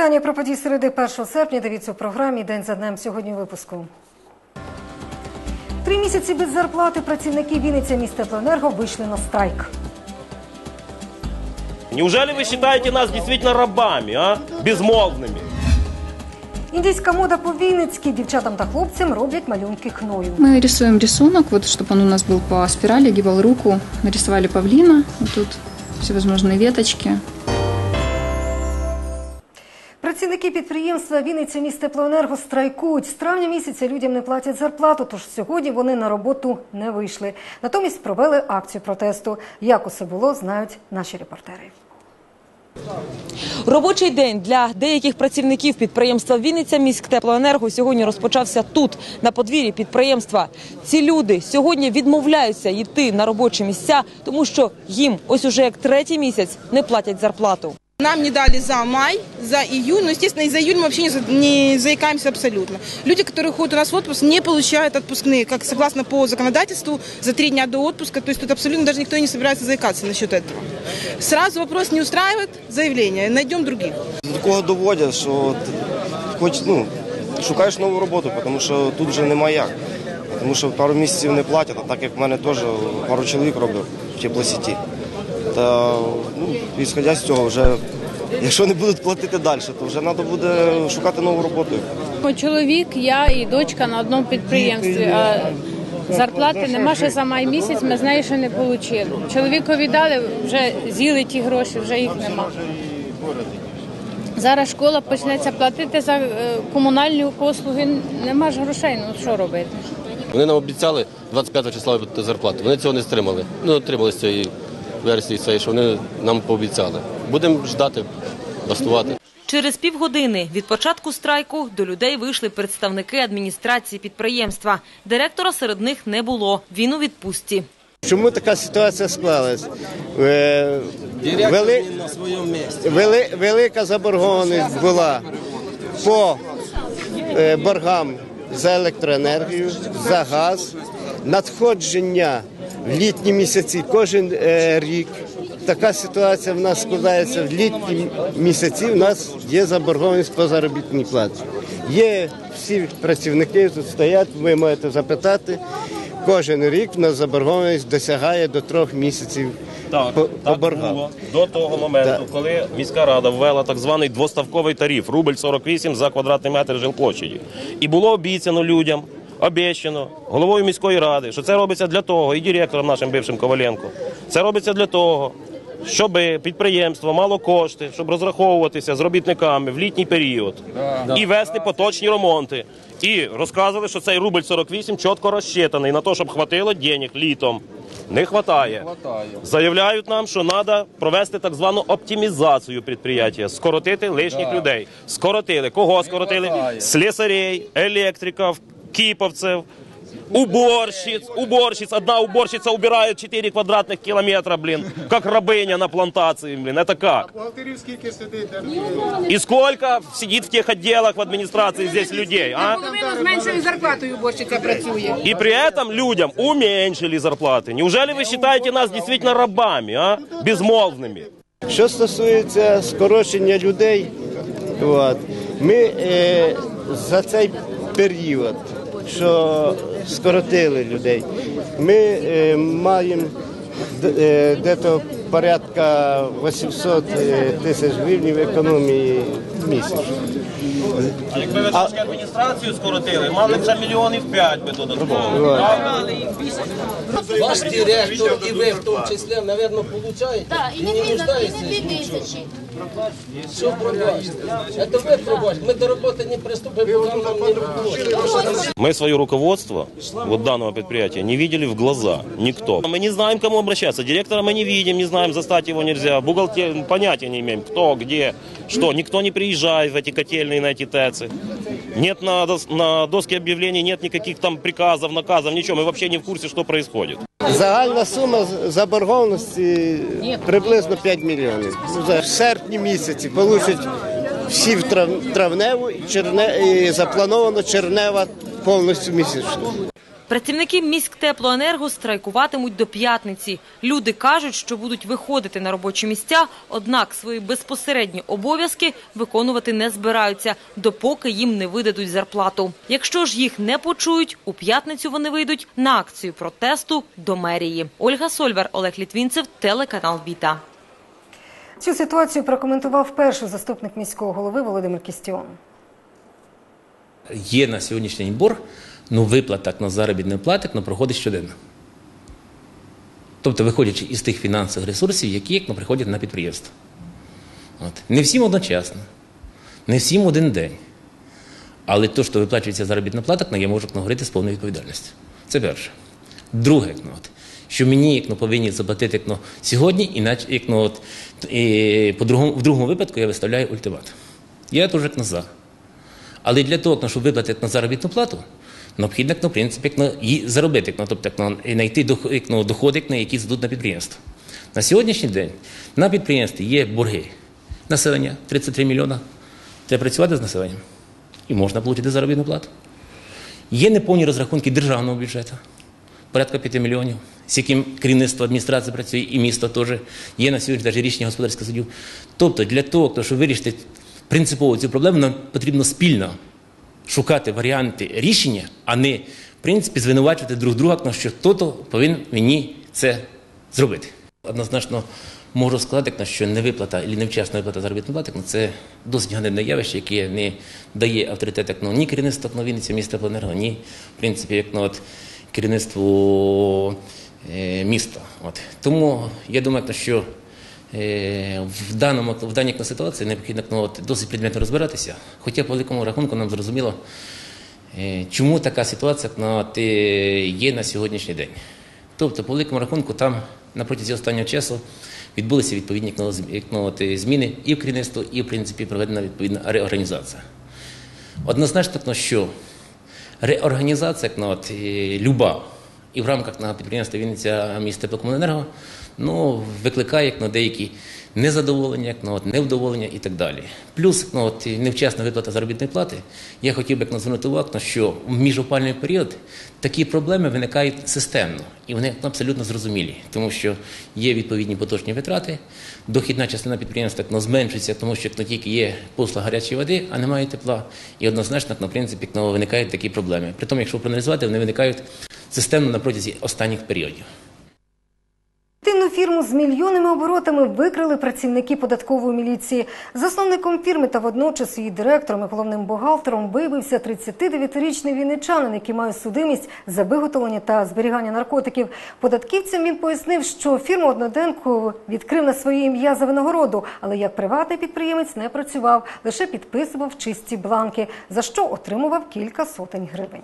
вітання про події середи 1 серпня. Дивіться у програмі День за днем сьогодні у випуску. Три місяці без зарплати працівники Вінниця містеплоенерго вийшли на страйк. Неужели вы считаете нас действительно рабами, а? Безмолвными? Індійська мода по-вінницьки дівчатам та хлопцям роблять малюнки хною. Мы рисуем рисунок, вот чтобы он у нас был по спирали, огибал руку. Нарисовали павлина, вот тут всевозможные веточки. Працівники підприємства Вінниця містеплоенерго страйкують. З травня місяця людям не платять зарплату, тож сьогодні вони на роботу не вийшли. Натомість провели акцію протесту. Як усе було, знають наші репортери. Робочий день для деяких працівників підприємства Вінниця міськтеплоенерго сьогодні розпочався тут, на подвір'ї підприємства. Ці люди сьогодні відмовляються йти на робочі місця, тому що їм ось уже як третій місяць не платять зарплату. Нам не дали за май, за июнь, но, естественно, и за июль мы вообще не, за- не заикаемся абсолютно. Люди, которые ходят у нас в отпуск, не получают отпускные, как согласно по законодательству, за три дня до отпуска. То есть тут абсолютно даже никто не собирается заикаться насчет этого. Сразу вопрос не устраивает, заявление, найдем других. До такого доводять, що от хоч ну, шукаєш нову роботу, тому що тут вже немає як. Тому що пару місяців не платять, а так як в мене теж пару чоловік робив в теплосіті. Та ну, ісходя з цього, вже якщо не будуть платити далі, то вже треба буде шукати нову роботу. Мій Чоловік, я і дочка на одному підприємстві. А зарплати нема ще за май місяць. Ми з нею ще не отримали. Чоловікові дали, вже з'їли ті гроші, вже їх нема. Зараз школа почнеться платити за е, комунальні послуги. Нема ж грошей. Ну що робити? Вони нам обіцяли 25 числа зарплату. Вони цього не стримали. Ну, отримали з цієї версії, цієї, що вони нам пообіцяли. Будемо ждати, бастувати. Через півгодини від початку страйку до людей вийшли представники адміністрації підприємства. Директора серед них не було. Він у відпустці. Чому така ситуація склалась? Е, Вели... Вели... Велика заборгованість була по е, боргам за електроенергію, за газ, надходження в літні місяці кожен е, рік. Така ситуація в нас складається в літні місяці. У нас є заборгованість по заробітній платі. Є всі працівники тут стоять, ви можете запитати. Кожен рік в нас заборгованість досягає до трьох місяців Так, по, по так боргам. було до того моменту, Так. коли міська рада ввела так званий двоставковий тариф рубль 48 за квадратний метр жилплощаді. І було обіцяно людям, обіцяно головою міської ради, що це робиться для того, і директором нашим бившим Коваленко. Це робиться для того, щоб підприємство мало кошти, щоб розраховуватися з робітниками в літній період і вести поточні ремонти. І розказували, що цей рубль 48 чітко розчитаний на те, щоб хватило денег літом. Не хватає. Заявляють нам, що треба провести так звану оптимізацію підприємства, скоротити лишніх людей. Скоротили. Кого скоротили? Слесарей, електриків, кіповців, уборщиц, уборщиц. Одна уборщица убирает 4 квадратных километра, блин, как рабыня на плантации, блин, это как? И сколько сидит в тех отделах в администрации здесь людей, а? Зменшили зарплатою уборщиця працює. И при этом людям уменьшили зарплаты. Неужели вы считаете нас действительно рабами, а? Безмолвными? Що стосується скорочення людей, от, ми е, за цей період, що скоротили людей, ми е, маємо е, дето порядка 800 е, тисяч гривень економії місяць. А якби ви трошки адміністрацію скоротили, мали б вже мільйонів п'ять би додатково. Ваш директор і ви в тому числі, мабуть, получаєте. Так, і не дві, і не дві тисячі. Що пробачте? Це ви пробачте. Ми до роботи не приступимо, поки нам не. Мы свое руководство вот данного предприятия не видели в глаза. Никто. Мы не знаем, к кому обращаться. Директора мы не видим, не знаем, застать его нельзя. Бухгалтер понятия не имеем, кто, где, что. Никто не приезжает в эти котельные, на эти ТЭЦы. Нет на, дос- на доске объявлений, нет никаких там приказов, наказов, ничего. Мы вообще не в курсе, что происходит. Загальна сума заборгованості приблизно 5 мільйонів. В серпні місяці получать всі в трав- травневу і, черне, і заплановано чернева повністю місячно. Працівники міськтеплоенерго страйкуватимуть до п'ятниці. Люди кажуть, що будуть виходити на робочі місця, однак свої безпосередні обов'язки виконувати не збираються, допоки їм не видадуть зарплату. Якщо ж їх не почують, у п'ятницю вони вийдуть на акцію протесту до мерії. Ольга Сольвер, Олег Літвінцев, телеканал Віта. Цю ситуацію прокоментував перший заступник міського голови Володимир Кістіон. Є на сьогоднішній борг, ну виплата на заробітної плати ну, проходить щоденно. Тобто, виходячи із тих фінансових ресурсів, які ну, приходять на підприємство. От. Не всім одночасно, не всім один день. Але то, що виплачується заробітна плата, ну, я можу ну, говорити з повною відповідальністю. Це перше. Друге, ну, от, що мені як, ну, повинні заплатити ну, сьогодні, іначе як, ну, от, і, по другому, в другому випадку я виставляю ультиматум. Я теж як, ну, за. Але для того, щоб виплатити на заробітну плату, необхідно, ну, в принципі, її заробити, тобто і знайти дох- доходи, як, які здадуть на підприємство. На сьогоднішній день на підприємстві є борги. Населення 33 мільйона. Треба працювати з населенням. І можна отримати заробітну плату. Є неповні розрахунки державного бюджету, порядка 5 мільйонів, з яким керівництво адміністрації працює, і місто теж. Є на сьогодні навіть рішення господарських судів. Тобто, для того, щоб вирішити принципово цю проблему, нам потрібно спільно шукати варіанти рішення, а не, в принципі, звинувачувати друг друга, що хтось повинен мені це зробити. Однозначно можу сказати, що невиплата або невчасна виплата заробітної плати ну, це досить ганебне явище, яке не дає авторитет ну, ні керівництву ну, Вінниці міста Пленерго, ні, в принципі, як ну, от, керівництву е, міста. От. Тому я думаю, що в, даному, в даній ситуації необхідно ну, досить предметно розбиратися. Хоча по великому рахунку нам зрозуміло, е, чому така ситуація ну, е, є на сьогоднішній день. Тобто, по великому рахунку, там на протязі останнього часу відбулися відповідні ну, е, зміни і в керівництво, і в принципі проведена відповідна реорганізація. Однозначно, ну, що реорганізація, ну, е, люба, і в рамках на підприємства Вінниця міста Теплокомуненерго, ну, викликає як, ну, деякі незадоволення, як, ну, от, невдоволення і так далі. Плюс ну, от, невчасна виплата заробітної плати. Я хотів би ну, звернути увагу, що в міжопальний період такі проблеми виникають системно і вони абсолютно зрозумілі, тому що є відповідні поточні витрати, дохідна частина підприємства як, ну, зменшується, тому що ну, тільки є послуга гарячої води, а немає тепла. І однозначно, в принципі, ну, виникають такі проблеми. При тому, якщо проаналізувати, вони виникають системно на протязі останніх періодів. Тинну фірму з мільйонними оборотами викрили працівники податкової міліції. Засновником фірми та водночас її директором і головним бухгалтером виявився 39-річний вінничанин, який має судимість за виготовлення та зберігання наркотиків. Податківцям він пояснив, що фірму одноденку відкрив на своє ім'я за винагороду, але як приватний підприємець не працював, лише підписував чисті бланки, за що отримував кілька сотень гривень.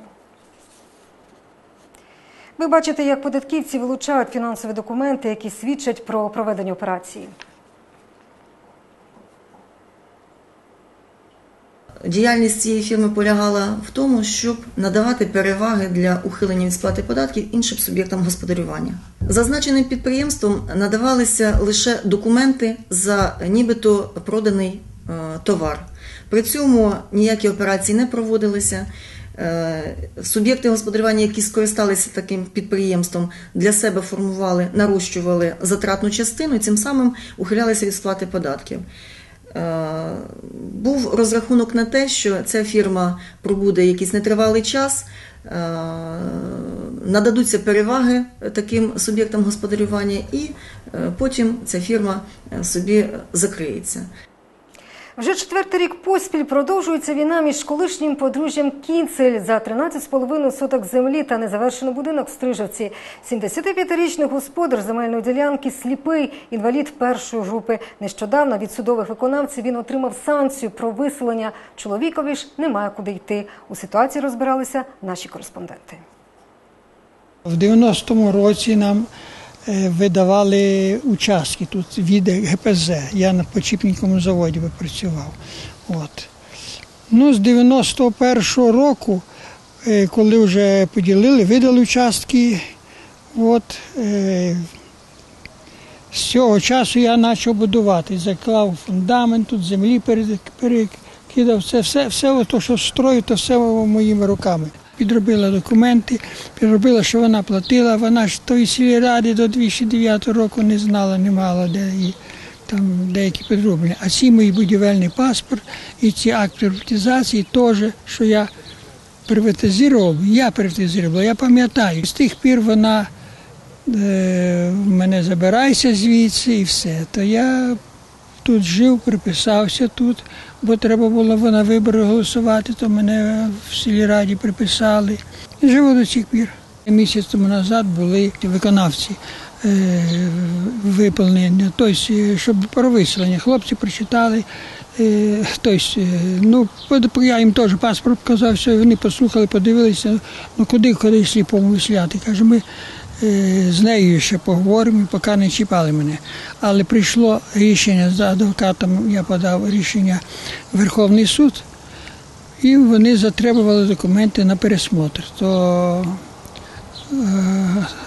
Ви бачите, як податківці вилучають фінансові документи, які свідчать про проведення операції. Діяльність цієї фірми полягала в тому, щоб надавати переваги для ухилення від сплати податків іншим суб'єктам господарювання. Зазначеним підприємством надавалися лише документи за нібито проданий е, товар. При цьому ніякі операції не проводилися. Е, Суб'єкти господарювання, які скористалися таким підприємством, для себе формували, нарощували затратну частину і цим самим ухилялися від сплати податків. Е, Був розрахунок на те, що ця фірма пробуде якийсь нетривалий час, е, нададуться переваги таким суб'єктам господарювання, і потім ця фірма собі закриється. Вже четвертий рік поспіль продовжується війна між колишнім подружжям Кінцель за 13,5 соток землі та незавершений будинок в Стрижавці. 75-річний господар земельної ділянки сліпий, інвалід першої групи. Нещодавно від судових виконавців він отримав санкцію про виселення. Чоловікові ж немає куди йти. У ситуації розбиралися наші кореспонденти. В 90-му році нам видавали участки тут від ГПЗ. Я на почіпненькому заводі працював. От. Ну, з 91-го року, е, коли вже поділили, видали участки. От, е, з цього часу я почав будувати. Заклав фундамент, тут землі перекидав. Це все, все то, що строю, то все моїми руками. Підробила документи, підробила, що вона платила. Вона ж тої сільради до 2009 року не знала, не мала де і там деякі підроблення. А ці мої будівельний паспорт і ці акти приватизації теж, що я приватизував, я приватизував, я пам'ятаю. З тих пір вона е, мене забирайся звідси і все. То я тут жив, приписався тут, бо треба було на вибори голосувати, то мене в сільраді приписали. І живу до цих пір. Місяць тому назад були виконавці е, виповнення, тобто, щоб про виселення. Хлопці прочитали. Е, тобто, е, ну, я їм теж паспорт показав, все, вони послухали, подивилися, ну куди, куди сліпому висляти. Каже, ми з нею ще поговоримо, поки не чіпали мене. Але прийшло рішення за адвокатом, я подав рішення Верховний суд, і вони затребували документи на пересмотр. То е,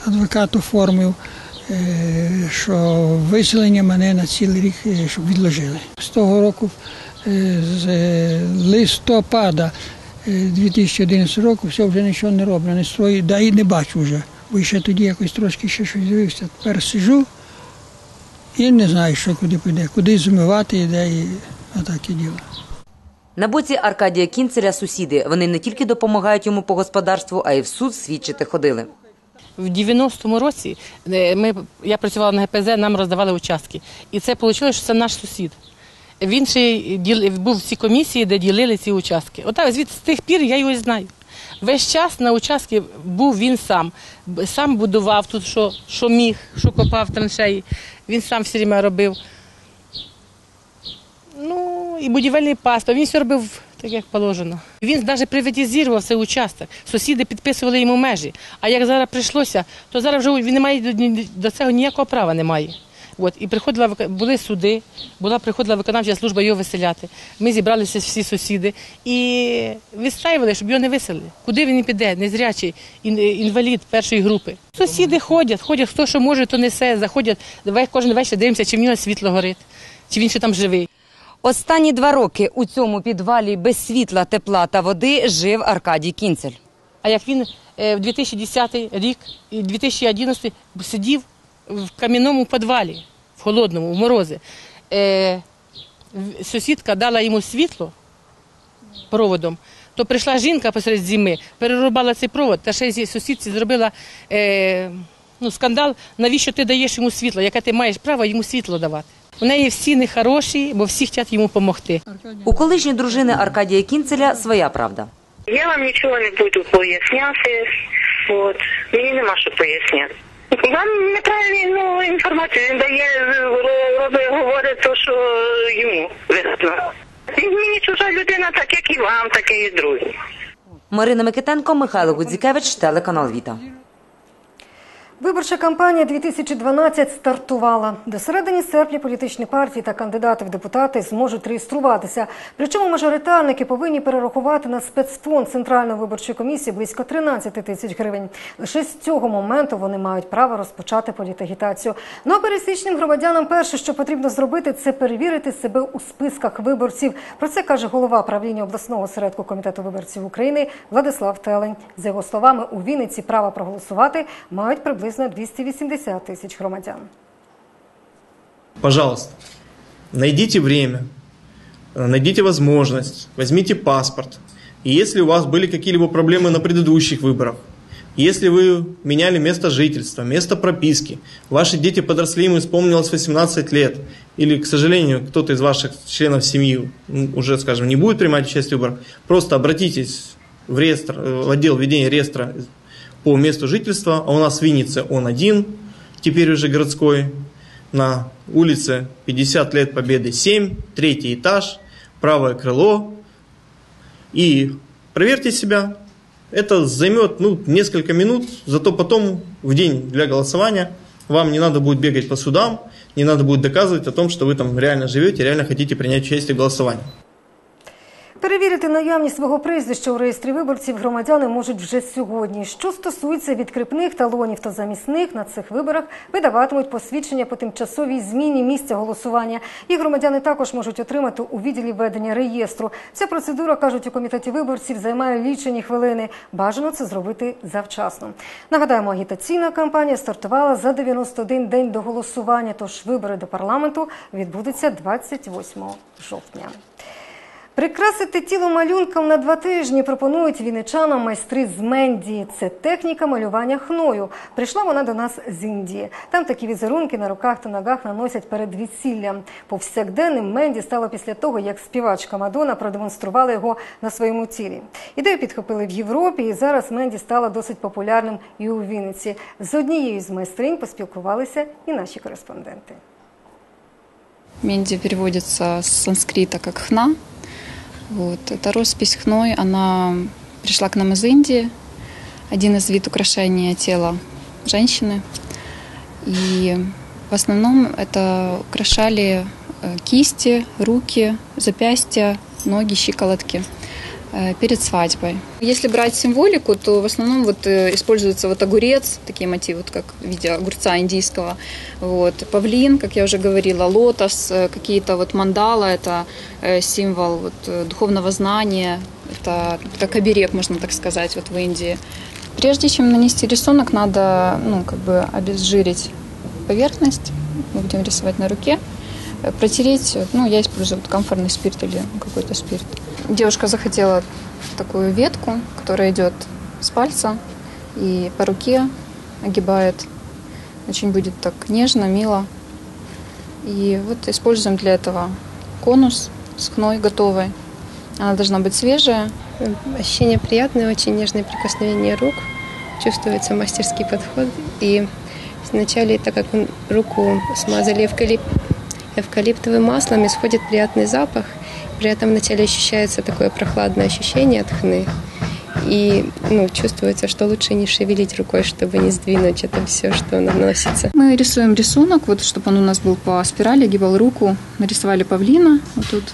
адвокат оформив, е, що виселення мене на цілий рік, е, щоб відложили. З того року, е, з е, листопада е, 2011 року, все вже нічого не роблю, не строю, да і не бачу вже. Бо ще тоді якось трошки ще щось дивився. Тепер сижу і не знаю, що куди піде, куди змивати йде і отаке діло. На боці Аркадія Кінцеля сусіди. Вони не тільки допомагають йому по господарству, а й в суд свідчити ходили. В 90-му році е, ми, я працювала на ГПЗ, нам роздавали участки. І це вийшло, що це наш сусід. Він ще діл- був в цій комісії, де ділили ці участки. Отак, звідти з тих пір я його знаю. Весь час на участки був він сам. Сам будував тут, що, що міг, що копав траншеї. Він сам все время робив. Ну, і будівельний паспорт, він все робив так, як положено. Він навіть приватизував цей участок. Сусіди підписували йому межі. А як зараз прийшлося, то зараз вже він не має до цього ніякого права немає. От, і приходила, були суди, була приходила виконавча служба його виселяти. Ми зібралися всі сусіди і відстраювали, щоб його не виселили. Куди він піде, незрячий, ін- інвалід першої групи. Сусіди ходять, ходять, хто що може, то несе, заходять. Кожен вечір дивимося, чи в нього світло горить, чи він ще там живий. Останні два роки у цьому підвалі без світла, тепла та води жив Аркадій Кінцель. А як він е, в 2010 рік і 2011 сидів в кам'яному підвалі, в холодному, в морози, е, сусідка дала йому світло проводом, то прийшла жінка посеред зими, перерубала цей провод, та ще й сусідці зробила е, ну, скандал, навіщо ти даєш йому світло, яке ти маєш право йому світло давати. У неї всі нехороші, бо всі хочуть йому допомогти. У колишньої дружини Аркадія Кінцеля своя правда. Я вам нічого не буду поясняти. От. Мені нема що поясняти. Вам неправильну інформацію він дає, робить, говорить то, що йому вигідно. Він мені чужа людина, так як і вам, так і другі. Марина Микитенко, Михайло Гудзікевич, телеканал Віта. Виборча кампанія 2012 стартувала. До середини серпня політичні партії та кандидати в депутати зможуть реєструватися. Причому мажоритарники повинні перерахувати на спецфонд Центральної виборчої комісії близько 13 тисяч гривень. Лише з цього моменту вони мають право розпочати політагітацію. Ну а пересічним громадянам перше, що потрібно зробити, це перевірити себе у списках виборців. Про це каже голова правління обласного осередку комітету виборців України Владислав Телень. За його словами, у Вінниці право проголосувати мають приблизно 280 тисяч громадян. Пожалуйста, найдите время, э, найдите возможность, возьмите паспорт. И если у вас были какие-либо проблемы на предыдущих выборах, если вы меняли место жительства, место прописки, ваши дети подросли, им исполнилось 18 лет, или, к сожалению, кто-то из ваших членов семьи уже, скажем, не будет принимать участие в выборах, просто обратитесь в, реестр, э, в отдел ведения реестра по месту жительства, а у нас в Виннице он один, теперь уже городской, на улице 50 лет Победы 7, третий этаж, правое крыло. И проверьте себя. Это займет ну, несколько минут, зато потом в день для голосования вам не надо будет бегать по судам, не надо будет доказывать о том, что вы там реально живете, реально хотите принять участие в голосовании. Перевірити наявність свого прізвища у реєстрі виборців громадяни можуть вже сьогодні. Що стосується відкріпних талонів, то замість них на цих виборах видаватимуть посвідчення по тимчасовій зміні місця голосування. І громадяни також можуть отримати у відділі ведення реєстру. Ця процедура, кажуть у комітеті виборців, займає лічені хвилини. Бажано це зробити завчасно. Нагадаємо, агітаційна кампанія стартувала за 91 день до голосування. Тож вибори до парламенту відбудуться 28 жовтня. Прикрасити тіло малюнком на два тижні пропонують вінничанам майстри з Менді. Це техніка малювання хною. Прийшла вона до нас з Індії. Там такі візерунки на руках та ногах наносять перед весіллям. Повсякденним Менді стало після того, як співачка Мадонна продемонструвала його на своєму тілі. Ідею підхопили в Європі, і зараз Менді стала досить популярним і у Вінниці. З однією з майстринь поспілкувалися і наші кореспонденти. Менди переводится с санскрита как хна. Вот. Эта роспись хной, она пришла к нам из Индии. Один из вид украшения тела женщины. И в основном это украшали э, кисти, руки, запястья, ноги, щиколотки перед свадьбой. Если брать символику, то в основном вот э, используется вот огурец, такие мотивы, вот как в виде огурца индийского, вот, павлин, как я уже говорила, лотос, э, какие-то вот мандала, это э, символ вот, э, духовного знания, это как оберег, можно так сказать, вот в Индии. Прежде чем нанести рисунок, надо ну, как бы обезжирить поверхность, мы будем рисовать на руке, э, протереть, ну, я использую вот камфорный спирт или какой-то спирт. Девушка захотела такую ветку, которая идет с пальца и по руке огибает. Очень будет так нежно, мило. И вот используем для этого конус с хной готовой. Она должна быть свежая. Ощущение приятное, очень нежное прикосновение рук. Чувствуется мастерский подход. И вначале, так как руку смазали эвкалип- эвкалиптовым маслом, исходит приятный запах. При этом вначале ощущается такое прохладное ощущение от хны. И ну, чувствуется, что лучше не шевелить рукой, чтобы не сдвинуть это все, что наносится. Мы рисуем рисунок, вот чтобы он у нас был по спирали, огибал руку. Нарисовали павлина, вот тут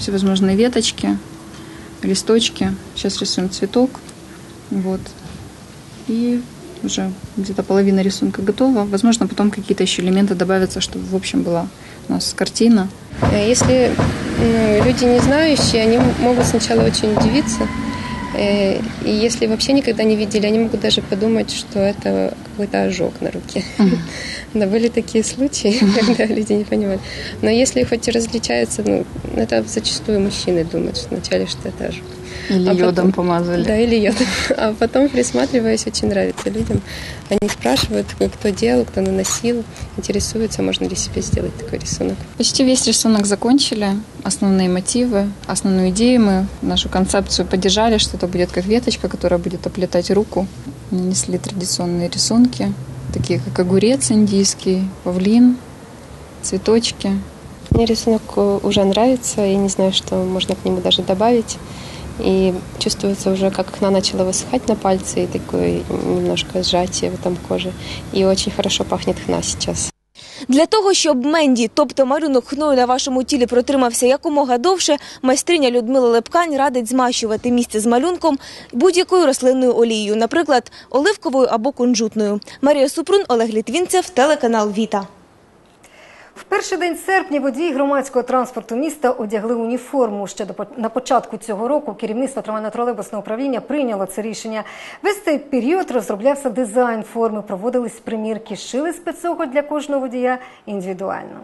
всевозможные веточки, листочки. Сейчас рисуем цветок. Вот. И уже где-то половина рисунка готова. Возможно, потом какие-то еще элементы добавятся, чтобы в общем была у нас картина. Э, Если ну, люди не знающие, они могут сначала очень удивиться. Э, И если вообще никогда не видели, они могут даже подумать, что это какой-то ожог на руке. Да, были такие случаи, когда люди не понимали. Но если хоть и различаются, ну, это зачастую мужчины думают вначале, что это ожог. Или А йодом потом- помазали. Да, или йодом. А потом, присматриваясь, очень нравится людям. Они спрашивают, кто делал, кто наносил, интересуются, можно ли себе сделать такой рисунок. Почти весь рисунок закончили. Основные мотивы, основную идею мы, нашу концепцию поддержали, что это будет как веточка, которая будет оплетать руку. Нанесли традиционные рисунки, такие как огурец индийский, павлин, цветочки. Мне рисунок э, уже нравится, и не знаю, что можно к нему даже добавить. И чувствуется уже, как хна начала высыхать на пальце, и такое немножко сжатие в этом коже. И очень хорошо пахнет хна сейчас. Для того, щоб менді, тобто малюнок хною на вашому тілі протримався якомога довше, майстриня Людмила Лепкань радить змащувати місце з малюнком будь-якою рослинною олією, наприклад, оливковою або кунжутною. Марія Супрун, Олег Літвінцев, телеканал Віта. В перший день серпня водії громадського транспорту міста одягли уніформу. Ще до на початку цього року керівництво трамвайно-тролейбусного управління прийняло це рішення. Весь цей період розроблявся дизайн форми, проводились примірки, шили спецогу для кожного водія індивідуально.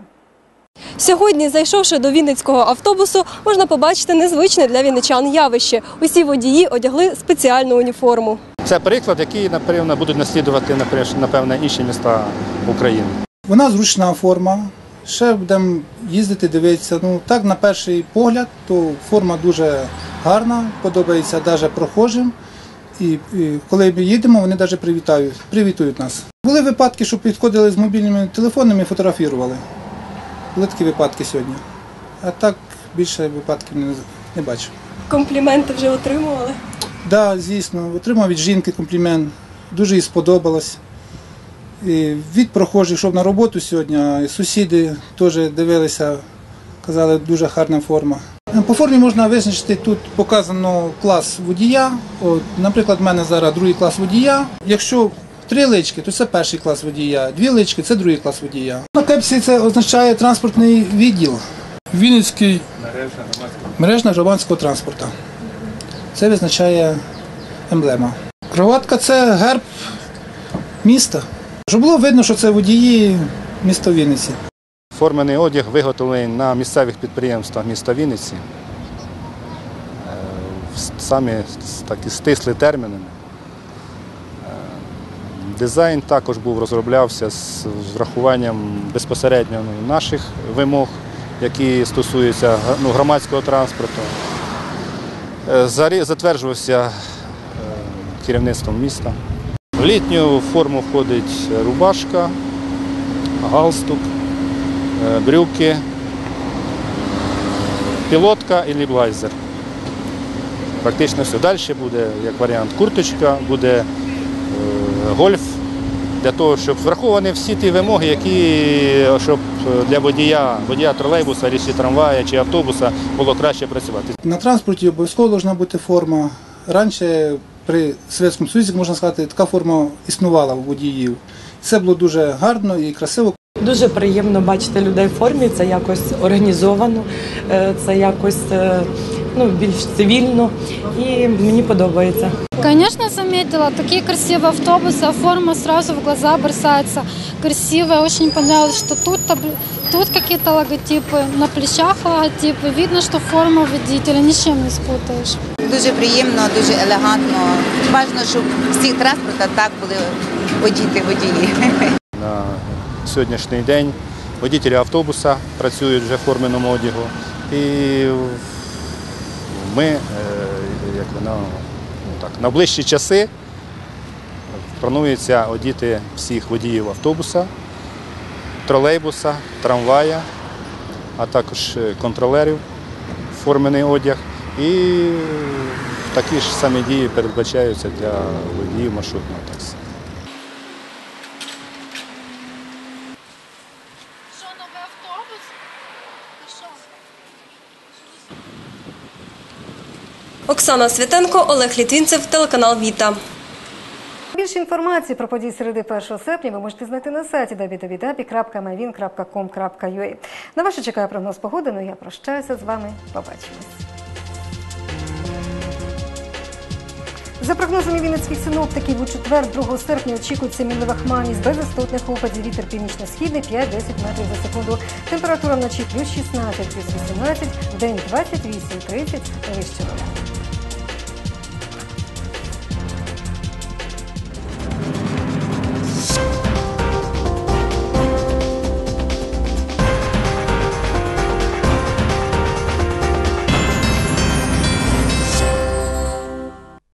Сьогодні, зайшовши до Вінницького автобусу, можна побачити незвичне для вінничан явище. Усі водії одягли спеціальну уніформу. Це приклад, який напевно будуть наслідувати напевне інші міста України. Вона зручна форма. Ще будемо їздити, дивитися. Ну так, на перший погляд, то форма дуже гарна, подобається навіть прохожим. І, і коли ми їдемо, вони навіть привітають, привітують нас. Були випадки, що підходили з мобільними телефонами і фотографували. Були такі випадки сьогодні. А так більше випадків не, не бачив. Компліменти вже отримували. Так, да, звісно, отримав від жінки комплімент. Дуже їй сподобалось. Від прохожих йшов на роботу сьогодні, сусіди теж дивилися, казали, дуже гарна форма. По формі можна визначити тут показано клас водія. От, наприклад, в мене зараз другий клас водія. Якщо три лички, то це перший клас водія. Дві лички це другий клас водія. На кепсі це означає транспортний відділ. Вінницький мережна громадського транспорту. Це визначає емблема. Кроватка це герб міста. Щоб було видно, що це водії міста Вінниці. Формений одяг виготовлений на місцевих підприємствах міста Вінниці. Е, в Самі с- такі стислі термінами. Е, Дизайн також був розроблявся з врахуванням безпосередньо ну, наших вимог, які стосуються ну, громадського транспорту. Е, Затверджувався керівництвом міста. В літню форму входить рубашка, галстук, е, брюки, пілотка і блайзер. Практично все. Далі буде, як варіант, курточка, буде е, гольф, для того, щоб враховані всі ті вимоги, які щоб для водія, водія тролейбуса, чи трамвая чи автобуса було краще працювати. На транспорті обов'язково повинна бути форма. Раніше при Совєтському Союзі, можна сказати, така форма існувала у водіїв. Це було дуже гарно і красиво. Дуже приємно бачити людей в формі. Це якось організовано, е, це якось е, ну, більш цивільно і мені подобається. Конечно, заметила. Такие красивые автобусы, а форма сразу в глаза бросается. Красивая, очень понравилось, что тут, таб- тут какие-то логотипы, на плечах логотипы. Видно, что форма водителя, ничем не спутаешь. Дуже приємно, дуже елегантно. Важно, щоб всі транспорти так були одіти водії. На сьогоднішній день водителі автобуса працюють вже в форменому одягу. І ми, е, як воно, ну, так, на ближчі часи планується одіти всіх водіїв автобуса, тролейбуса, трамвая, а також е, контролерів формений одяг. І такі ж самі дії передбачаються для водіїв маршрутного таксі. Оксана Святенко, Олег Літвінцев, телеканал Віта. Більше інформації про події середи 1 серпня ви можете знайти на сайті www.mavin.com.ua. На вас чекає прогноз погоди, ну я прощаюся з вами. Побачимось. За прогнозами вінницьких синоптиків, у четвер, 2 серпня, очікується мінлива хмарність без істотних опадів. Вітер північно-східний 5-10 метрів за секунду. Температура вночі плюс 16, плюс 18, в день 28-30, вище нуля.